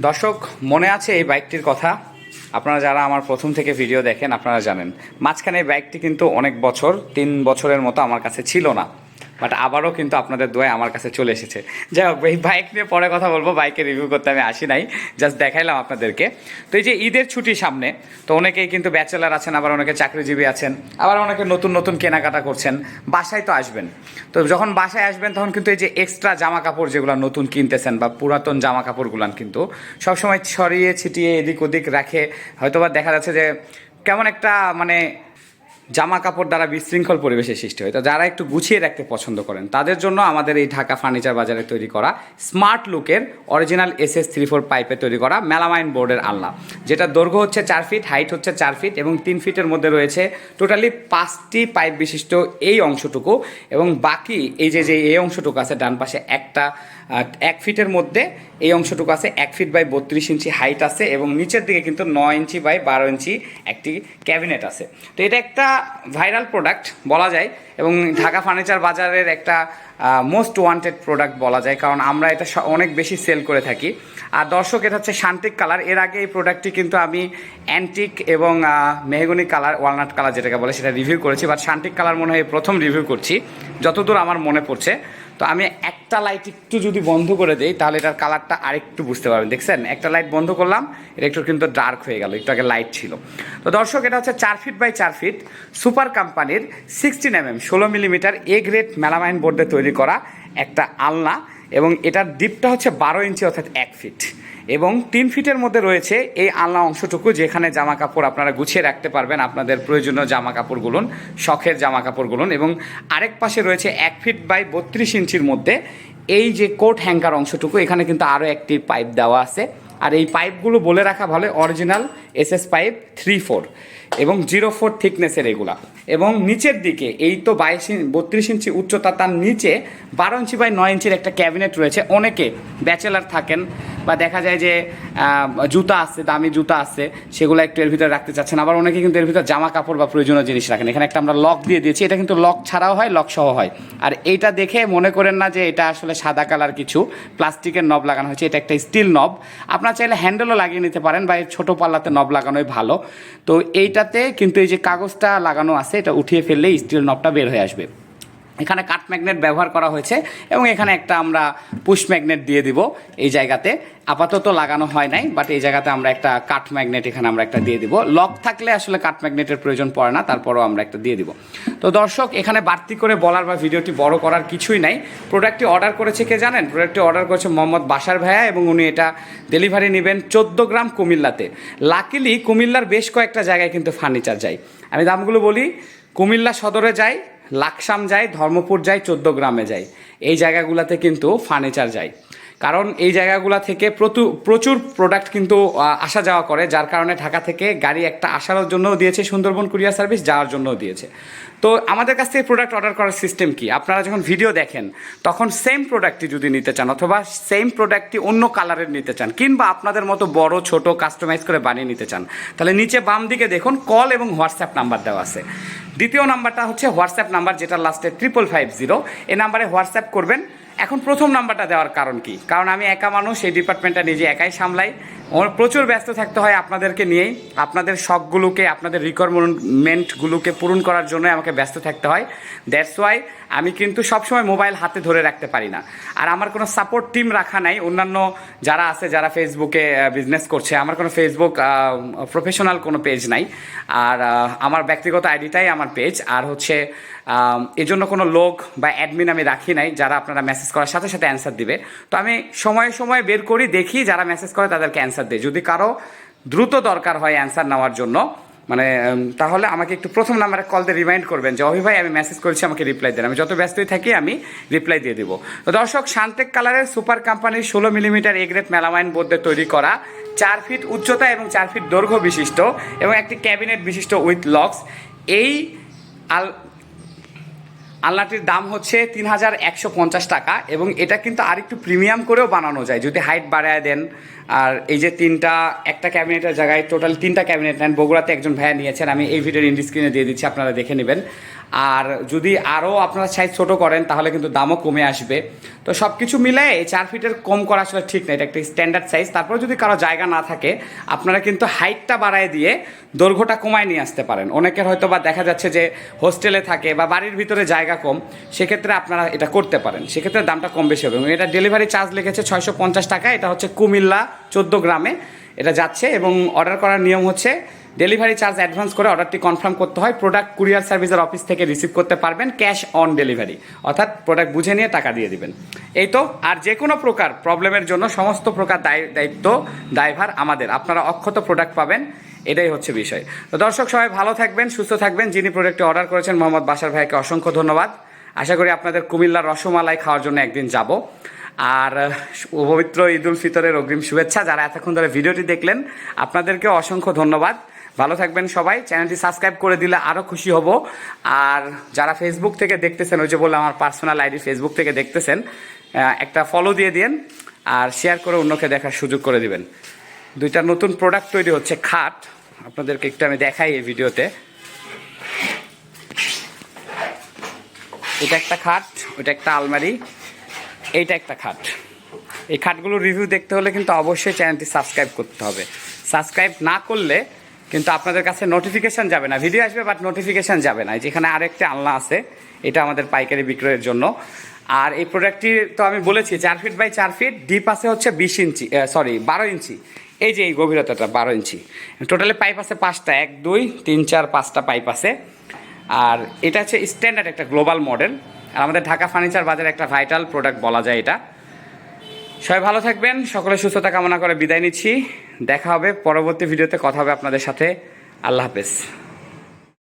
দর্শক, মনে আছে এই বাইকটির কথা? আপনারা যারা আমার প্রথম থেকে ভিডিও দেখেন, আপনারা জানেন। মাঝখানে বাইকটি কিন্তু অনেক বছর, তিন বছরের মতো আমার কাছে ছিল না। বাট আবারও কিন্তু আপনাদের দোয়ায় আমার কাছে চলে এসেছে। যাই হোক, এই বাইক নিয়ে পরে কথা বলব। বাইকের রিভিউ করতে আমি আসি নাই। জাস্ট দেখাইলাম আপনাদেরকে। তো এই যে ঈদের ছুটি সামনে, তো অনেকেই কিন্তু ব্যাচেলার আছেন, আবার অনেকে চাকরিজীবী আছেন, আবার অনেকে নতুন নতুন কেনাকাটা করছেন। বাসায় তো আসবেন। তো যখন বাসায় আসবেন, তখন কিন্তু এই যে এক্সট্রা জামা কাপড় যেগুলো নতুন কিনতেছেন বা পুরাতন জামা কাপড়গুলান কিন্তু সবসময় ছড়িয়ে, ছিটিয়ে এদিক ওদিক রাখে। হয়তোবা দেখা যাচ্ছে যে কেমন একটা মানে জামা কাপড় দ্বারা বিশৃঙ্খল পরিবেশের সৃষ্টি হয়। তো যারা একটু গুছিয়ে রাখতে পছন্দ করেন, তাদের জন্য আমাদের এই ঢাকা ফার্নিচার বাজারে তৈরি করা স্মার্ট লুকের original S S three four পাইপে তৈরি করা মেলামাইন বোর্ডের আলনা যেটা দৈর্ঘ্য হচ্ছে চার ফিট, হাইট হচ্ছে চার ফিট এবং তিন ফিটের মধ্যে রয়েছে টোটালি পাঁচটি পাইপ বিশিষ্ট এই অংশটুকু এবং বাকি এই যে যে এই অংশটুকু আছে ডান পাশে একটা এক ফিটের মধ্যে এই অংশটুকু আছে, এক ফিট বাই বত্রিশ ইঞ্চি হাইট আছে এবং নিচের দিকে কিন্তু নয় ইঞ্চি বাই বারো ইঞ্চি একটি ক্যাবিনেট আছে। তো এটা একটা ভাইরাল প্রোডাক্ট বলা যায় এবং ঢাকা ফার্নিচার বাজারের একটা মোস্ট ওয়ান্টেড প্রোডাক্ট বলা যায় কারণ আমরা এটা অনেক বেশি সেল করে থাকি। আর দর্শক, এটা হচ্ছে শান্তিক কালার। এর আগে এই প্রোডাক্টটি কিন্তু আমি অ্যান্টিক এবং মেহগনি কালার, ওয়ালনাট কালার যেটাকে বলে সেটা রিভিউ করেছি, বাট শান্তিক কালার মনে হয় প্রথম রিভিউ করছি। যতদূর আমার মনে পড়ছে তো আমি একটা লাইট একটু যদি বন্ধ করে দিই, তাহলে এটার কালারটা আরেকটু বুঝতে পারবেন, দেখছেন? একটা লাইট বন্ধ করলাম এটা একটু কিন্তু ডার্ক হয়ে গেল, একটু আগে লাইট ছিল। তো দর্শক, এটা হচ্ছে চার ফিট বাই চার ফিট সুপার কোম্পানির সিক্সটিন এম এম ষোলো মিলিমিটার এ গ্রেড মেলামাইন বোর্ডে তৈরি করা একটা আলনা এবং এটার ডিপটা হচ্ছে বারো ইঞ্চি অর্থাৎ এক ফিট এবং তিন ফিটের মধ্যে রয়েছে এই আলনা অংশটুকু, যেখানে জামা কাপড় আপনারা গুছিয়ে রাখতে পারবেন আপনাদের প্রয়োজনীয় জামা কাপড়গুলোন শখের জামা কাপড়গুলোন এবং আরেক পাশে রয়েছে এক ফিট বাই বত্রিশ ইঞ্চির মধ্যে এই যে কোট হ্যাঙ্গার অংশটুকু, এখানে কিন্তু আরও একটি পাইপ দেওয়া আছে। আর এই পাইপগুলো বলে রাখা ভালো, original S S pipe three four. এবং জিরো ফোর থিকনেসের এগুলা। এবং নিচের দিকে, এই তো বাইশ ইঞ্চ বত্রিশ ইঞ্চি উচ্চতা, তার নিচে বারো ইঞ্চি বাই নয় ইঞ্চির একটা ক্যাবিনেট রয়েছে। অনেকে ব্যাচেলার থাকেন বা দেখা যায় যে জুতা আছে, দামি জুতা আছে, সেগুলো একটু এর ভিতরে রাখতে চাচ্ছেন। আবার অনেকে কিন্তু এর ভিতরে জামা কাপড় বা প্রয়োজনীয় জিনিস রাখেন। এখানে একটা আমরা লক দিয়ে দিয়েছি। এটা কিন্তু লক ছাড়াও হয়, লক সহ হয়। আর এইটা দেখে মনে করেন না যে এটা আসলে সাদা কালার কিছু, প্লাস্টিকের নব লাগানো হয়েছে। এটা একটা স্টিল নব। আপনার চাইলে হ্যান্ডেলও লাগিয়ে নিতে পারেন বা ছোটো পাল্লাতে নব লাগানোই ভালো। তো এইটাতে কিন্তু এই যে কাগজটা লাগানো আছে, এটা উঠিয়ে ফেললে স্টিল নবটা বের হয়ে আসবে। এখানে কাঠ ম্যাগনেট ব্যবহার করা হয়েছে এবং এখানে একটা আমরা পুশ ম্যাগনেট দিয়ে দিব এই জায়গাতে। আপাতত লাগানো হয় নাই বাট এই জায়গাতে আমরা একটা কাঠ ম্যাগনেট এখানে আমরা একটা দিয়ে দিব। লক থাকলে আসলে কাঠ ম্যাগনেটের প্রয়োজন পড়ে না, তারপরও আমরা একটা দিয়ে দিব। তো দর্শক, এখানে বাড়তি করে বলার বা ভিডিওটি বড় করার কিছুই নাই। প্রোডাক্টটি অর্ডার করেছে কে জানেন? প্রোডাক্টটি অর্ডার করেছে মোহাম্মদ বাসার ভাইয়া এবং উনি এটা ডেলিভারি নেবেন চোদ্দ গ্রাম কুমিল্লাতে। লাকিলি কুমিল্লার বেশ কয়েকটা জায়গায় কিন্তু ফার্নিচার যায়। আমি দামগুলো বলি, কুমিল্লা সদরে যাই লাকসাম যায় ধর্মপুর যায় চোদ্দ গ্রামে যায়। এই জায়গাগুলোতে কিন্তু ফার্নিচার যায়। কারণ এই জায়গাগুলো থেকে প্রচুর প্রচুর প্রোডাক্ট কিন্তু আসা যাওয়া করে, যার কারণে ঢাকা থেকে গাড়ি একটা আসার জন্যও দিয়েছে সুন্দরবন কুরিয়ার সার্ভিস যাওয়ার জন্যও দিয়েছে। তো আমাদের কাছ থেকে প্রোডাক্ট অর্ডার করার সিস্টেম কি? আপনারা যখন ভিডিও দেখেন, তখন সেম প্রোডাক্টটি যদি নিতে চান, অথবা সেম প্রোডাক্টটি অন্য কালারের নিতে চান, কিংবা আপনাদের মতো বড়, ছোট কাস্টমাইজ করে বানিয়ে নিতে চান, তাহলে নিচে বাম দিকে দেখুন কল এবং হোয়াটসঅ্যাপ নাম্বার দেওয়া আছে। দ্বিতীয় নাম্বারটা হচ্ছে হোয়াটসঅ্যাপ নাম্বার যেটা লাস্টে ট্রিপল ফাইভ জিরো এই নাম্বারে হোয়াটসঅ্যাপ করবেন। এখন প্রথম নাম্বারটা দেওয়ার কারণ কি? কারণ আমি একা মানুষ, এই ডিপার্টমেন্টটা নিজে একাই সামলাই। আমার প্রচুর ব্যস্ত থাকতে হয় আপনাদেরকে নিয়েই। আপনাদের শখগুলোকে, আপনাদের রিকোয়ারমেন্টগুলোকে পূরণ করার জন্য আমাকে ব্যস্ত থাকতে হয়। দ্যাটস ওয়াই আমি কিন্তু সবসময় মোবাইল হাতে ধরে রাখতে পারি না। আর আমার কোনো সাপোর্ট টিম রাখা নাই। অন্যান্য যারা আছে, যারা ফেসবুকে বিজনেস করছে, আমার কোনো ফেসবুক প্রফেশনাল কোনো পেজ নাই। আর আমার ব্যক্তিগত আইডিটাই আমার পেজ আর হচ্ছে এজন্য কোনো লোক বা অ্যাডমিন আমি রাখি নাই, যারা আপনারা মেসেজ করার সাথে সাথে অ্যান্সার দিবে। তো আমি সময়ে সময়ে বের করি, দেখি যারা মেসেজ করে তাদেরকে অ্যান্সার দিই। যদি কারও দ্রুত দরকার হয় অ্যান্সার নেওয়ার জন্য মানে তাহলে আমাকে একটু প্রথম নাম্বারে কল দিয়ে রিমাইন্ড করবেন যে, অভি ভাই, আমি মেসেজ করেছি, আমাকে রিপ্লাই দেন। আমি যত ব্যস্তই থাকি, আমি রিপ্লাই দিয়ে দিব। তো দর্শক শান্তেক কালারের সুপার কোম্পানির ষোলো মিলিমিটার এগ্রেট মেলামাইন বোর্ডে তৈরি করা, চার ফিট উচ্চতা এবং চার ফিট দৈর্ঘ্য বিশিষ্ট এবং একটি ক্যাবিনেট বিশিষ্ট উইথ লক্স এই আল আলনাটির দাম হচ্ছে তিন হাজার একশো পঞ্চাশ টাকা এবং এটা কিন্তু আরেকটু প্রিমিয়াম করেও বানানো যায়। যদি হাইট বাড়ায় দেন, আর এই যে তিনটা, একটা ক্যাবিনেটের জায়গায় টোটাল তিনটা ক্যাবিনেট নেন, বগুড়াতে একজন ভাইয়া নিয়েছেন, আমি এই ভিডিওর ইন্ডিস্ক্রিনে দিয়ে দিচ্ছি, আপনারা দেখে নেবেন। আর যদি আরও আপনারা সাইজ ছোট করেন, তাহলে কিন্তু দামও কমে আসবে। তো সব কিছু মিলে এই চার ফিটের কম করা আসলে ঠিক না, এটা একটা স্ট্যান্ডার্ড সাইজ তারপরে যদি কারও জায়গা না থাকে, আপনারা কিন্তু হাইটটা বাড়ায় দিয়ে দৈর্ঘ্যটা কমায় নিয়ে আসতে পারেন। অনেকের হয়তো বা দেখা যাচ্ছে যে হোস্টেলে থাকে বা বাড়ির ভিতরে জায়গা কম, সেক্ষেত্রে আপনারা এটা করতে পারেন। সেক্ষেত্রে দামটা কম বেশি হবে। এবং এটা ডেলিভারি চার্জ লেগেছে ছয়শো পঞ্চাশ টাকা, এটা হচ্ছে কুমিল্লা চোদ্দ গ্রামে। এটা যাচ্ছে এবং অর্ডার করার নিয়ম হচ্ছে ডেলিভারি চার্জ অ্যাডভান্স করে অর্ডারটি কনফার্ম করতে হয় প্রোডাক্ট কুরিয়ার সার্ভিসের অফিস থেকে রিসিভ করতে পারবেন ক্যাশ অন ডেলিভারি অর্থাৎ প্রোডাক্ট বুঝে নিয়ে টাকা দিয়ে দিবেন। এই তো, আর যে কোনো প্রকার প্রবলেমের জন্য সমস্ত প্রকার দায়, দায়িত্ব ড্রাইভার আমাদের। আপনারা অক্ষত প্রোডাক্ট পাবেন, এটাই হচ্ছে বিষয়। তো দর্শক, সবাই ভালো থাকবেন, সুস্থ থাকবেন। যিনি প্রোডাক্টটি অর্ডার করেছেন, মোহাম্মদ বাসার ভাইকে অসংখ্য ধন্যবাদ। আশা করি আপনাদের কুমিল্লার রসমালাই খাওয়ার জন্য একদিন যাব। আর পবিত্র ঈদ উল ফিতরের অগ্রিম শুভেচ্ছা। যারা এতক্ষণ ধরে ভিডিওটি দেখলেন আপনাদেরকে অসংখ্য ধন্যবাদ। ভালো থাকবেন সবাই। চ্যানেলটি সাবস্ক্রাইব করে দিলে আরও খুশি হব। আর যারা ফেসবুক থেকে দেখতেছেন, ওই যে বললাম, আমার পার্সোনাল আইডি ফেসবুক থেকে দেখতেছেন একটা ফলো দিয়ে দিন আর শেয়ার করে অন্যকে দেখার সুযোগ করে দিবেন। দুইটা নতুন প্রোডাক্ট তৈরি হচ্ছে, খাট। আপনাদেরকে একটু আমি দেখাই এই ভিডিওতে। এটা একটা খাট ওইটা একটা আলমারি, এইটা একটা খাট। এই খাটগুলোর রিভিউ দেখতে হলে কিন্তু অবশ্যই চ্যানেলটি সাবস্ক্রাইব করতে হবে। সাবস্ক্রাইব না করলে কিন্তু আপনাদের কাছে নোটিফিকেশন যাবে না। ভিডিও আসবে বাট নোটিফিকেশন যাবে না। যেখানে আরেকটা আলনা আছে, এটা আমাদের পাইকারি বিক্রয়ের জন্য। আর এই প্রোডাক্টটি তো আমি বলেছি, চার ফিট বাই চার ফিট ডিপ আছে হচ্ছে বিশ ইঞ্চি সরি বারো ইঞ্চি। এই যে এই গভীরতাটা, বারো ইঞ্চি। টোটালি পাইপ আছে পাঁচটা, এক, দুই, তিন, চার, পাঁচটা পাইপ আছে। আর এটা হচ্ছে স্ট্যান্ডার্ড একটা গ্লোবাল মডেল আর আমাদের ঢাকা ফার্নিচার বাজারে একটা ভাইটাল প্রোডাক্ট বলা যায় এটা। সবাই ভালো থাকবেন, সকলে সুস্থতা কামনা করে বিদায় নিচ্ছি। দেখা হবে পরবর্তী ভিডিওতে, কথা হবে আপনাদের সাথে। আল্লাহ হাফেজ।